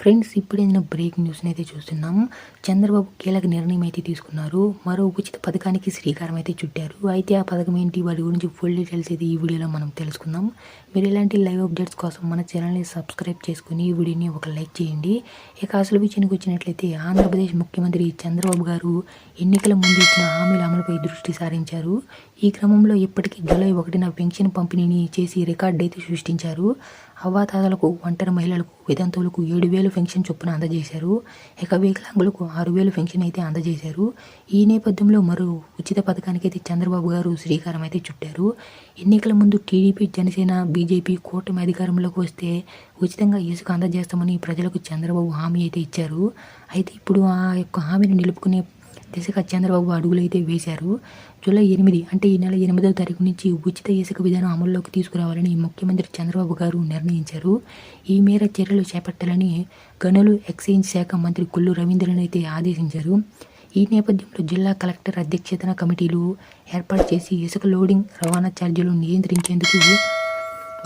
Friends ఇప్పుడే నేను break న్యూస్ని అయితే చూస్తున్నాం. చంద్రబాబు కీలక నిర్ణయం అయితే తీసుకున్నారు. మరో ఉచిత పథకానికి శ్రీకారం అయితే చుట్టారు. అయితే ఆ పథకం ఏంటి? వాటి గురించి ఫుల్ డీటెయిల్స్ అయితే ఈ వీడియోలో మనం తెలుసుకుందాం. మీరు ఇలాంటి లైవ్ అప్డేట్స్ కోసం మన ఛానల్ని సబ్స్క్రైబ్ చేసుకుని ఈ వీడియోని ఒక లైక్ చేయండి. ఇక అసలు విషయానికి వచ్చినట్లయితే ఆంధ్రప్రదేశ్ ముఖ్యమంత్రి చంద్రబాబు గారు ఎన్నికల ముందు ఇచ్చిన హామీల అమలుపై దృష్టి సారించారు. ఈ క్రమంలో ఇప్పటికీ జూలై ఒకటిన పెన్షన్ పంపిణీని చేసి రికార్డు అయితే సృష్టించారు. అవ్వాతాతలకు ఒంటరి మహిళలకు వితంతువులకు ఏడు వేలు పెన్షన్ చొప్పున అందజేశారు. ఇక వికలాంగులకు ఆరు వేలు పెన్షన్ అయితే అందజేశారు. ఈ నేపథ్యంలో మరో ఉచిత పథకానికి అయితే చంద్రబాబు గారు శ్రీకారం అయితే చుట్టారు. ఎన్నికల ముందు టీడీపీ జనసేన బీజేపీ కూటమి అధికారంలోకి వస్తే ఉచితంగా ఇసుక అందజేస్తామని ప్రజలకు చంద్రబాబు హామీ అయితే ఇచ్చారు. అయితే ఇప్పుడు ఆ యొక్క హామీని నిలుపుకునే దిశగా చంద్రబాబు అడుగులు అయితే వేశారు. జూలై ఎనిమిది అంటే ఈ నెల ఎనిమిదవ తారీఖు నుంచి ఉచిత ఇసుక విధానం అమల్లోకి తీసుకురావాలని ముఖ్యమంత్రి చంద్రబాబు గారు నిర్ణయించారు. ఈ మేర చర్యలు చేపట్టాలని గనులు ఎక్సైజ్ శాఖ మంత్రి కొల్లు రవీంద్రన్ అయితే ఆదేశించారు. ఈ నేపథ్యంలో జిల్లా కలెక్టర్ అధ్యక్షతన కమిటీలు ఏర్పాటు చేసి ఇసుక లోడింగ్ రవాణా ఛార్జీలు నియంత్రించేందుకు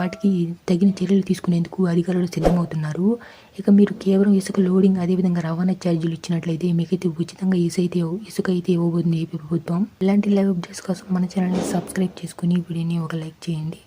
వాటికి తగిన చర్యలు తీసుకునేందుకు అధికారులు సిద్ధమవుతున్నారు. ఇక మీరు కేవలం ఇసుక లోడింగ్ అదేవిధంగా రవాణా ఛార్జీలు ఇచ్చినట్లయితే మీకైతే ఉచితంగా ఇసుక అయితే ఇసుక అయితే ఇవ్వబోతుంది ఏపీ ప్రభుత్వం. ఇలాంటి లైవ్ అప్డేట్స్ కోసం మన ఛానల్ని సబ్స్క్రైబ్ చేసుకుని వీడియోని ఒక లైక్ చేయండి.